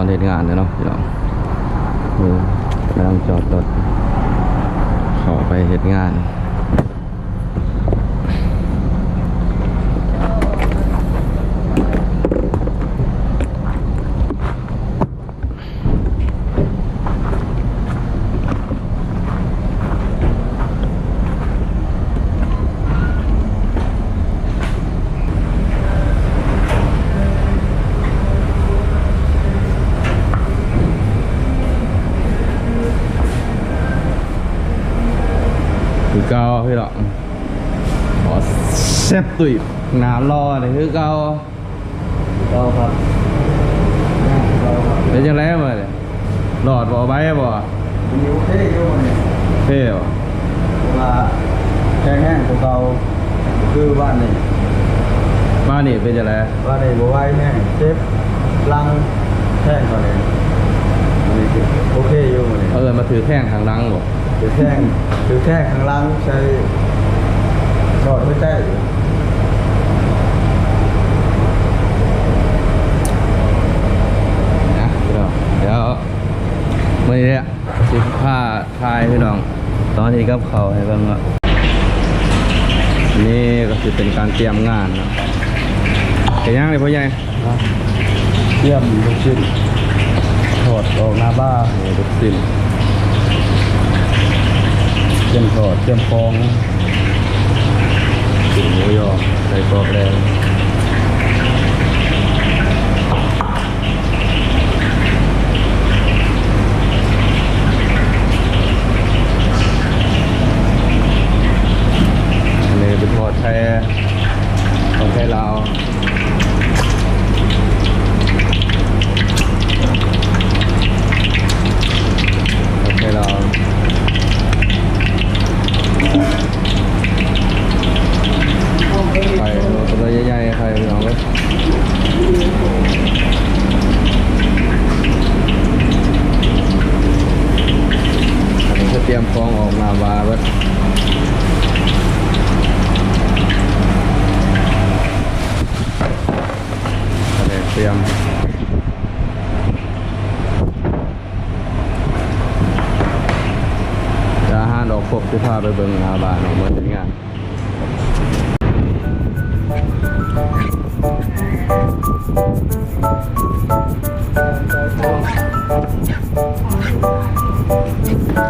อนเหตุงานเนาะพี่น้องกำลังจอดรถขอไปเหตุงาน เก่าพี่น้องขอแซ่บตุยน้ำรอเลยคือเก่าเราครับเราครับเป็นยังไงมาเนี่ยหลอดบ่ใบบ่มีโอเคอยู่เนี่ยเท่บ่ว่าแข็งแห้งของเราคือบ้านนี่มานี่เป็นยังไงบ้านนี่บัวไหว้แห้งเจ็บลังแท่งก่อนเลยอันนี้คือโอเคอยู่เนี่ยเออมาถือแท่งทางหลังบ่ ถือแท่งถือแท่งข้างล่างใช้สอดไม่ใช่นะพี่น้องเดี๋ยวมื่อนี้สิผ้าทายพี่น้อง ตอนนี้กับเขาให้เบิ่งว่านี่ก็คือเป็นการเตรียมงานเนาะเห็นยังเลยพ่อใหญ่เยี่ยมลูกชิ้นถอดออกหน้าบ้าโอ้ดุสิน เตรียมถอดเตรียมฟองหมูยอใส่กรอบแดงอันนี้เป็นทอดแท้ทอดแท้ลาวทอดแท้ลาวไข่ตัวใหญ่ๆไข่พี่น้องเลยอันนี้ก็เตรียมฟองออกมาบาเบิด ทะเลเตรียมจะ ห้าดอกครบที่พาไปเบิ่งหนาบานออกมาถึงงานมั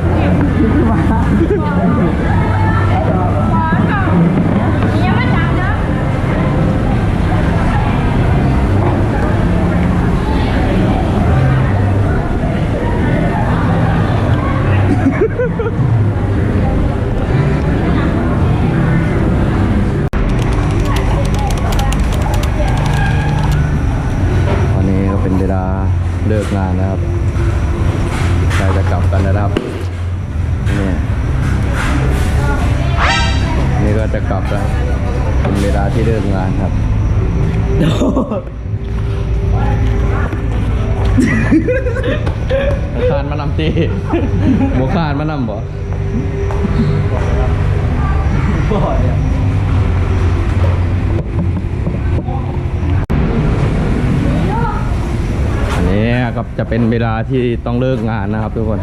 คือมายังไม่จับนะตอนนี้ก็เป็นเวลาเลิกงานนะครับ แล้วเป็นเวลาที่เลิกงานครับคานมานำตีหมูคานมานำบ่บ่เนี่ยอันนี้ก็จะเป็นเวลาที่ต้องเลิกงานนะครับทุกคน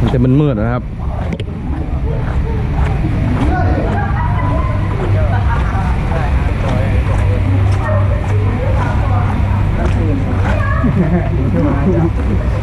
มันจะมันมืดนะครับ Yeah, you can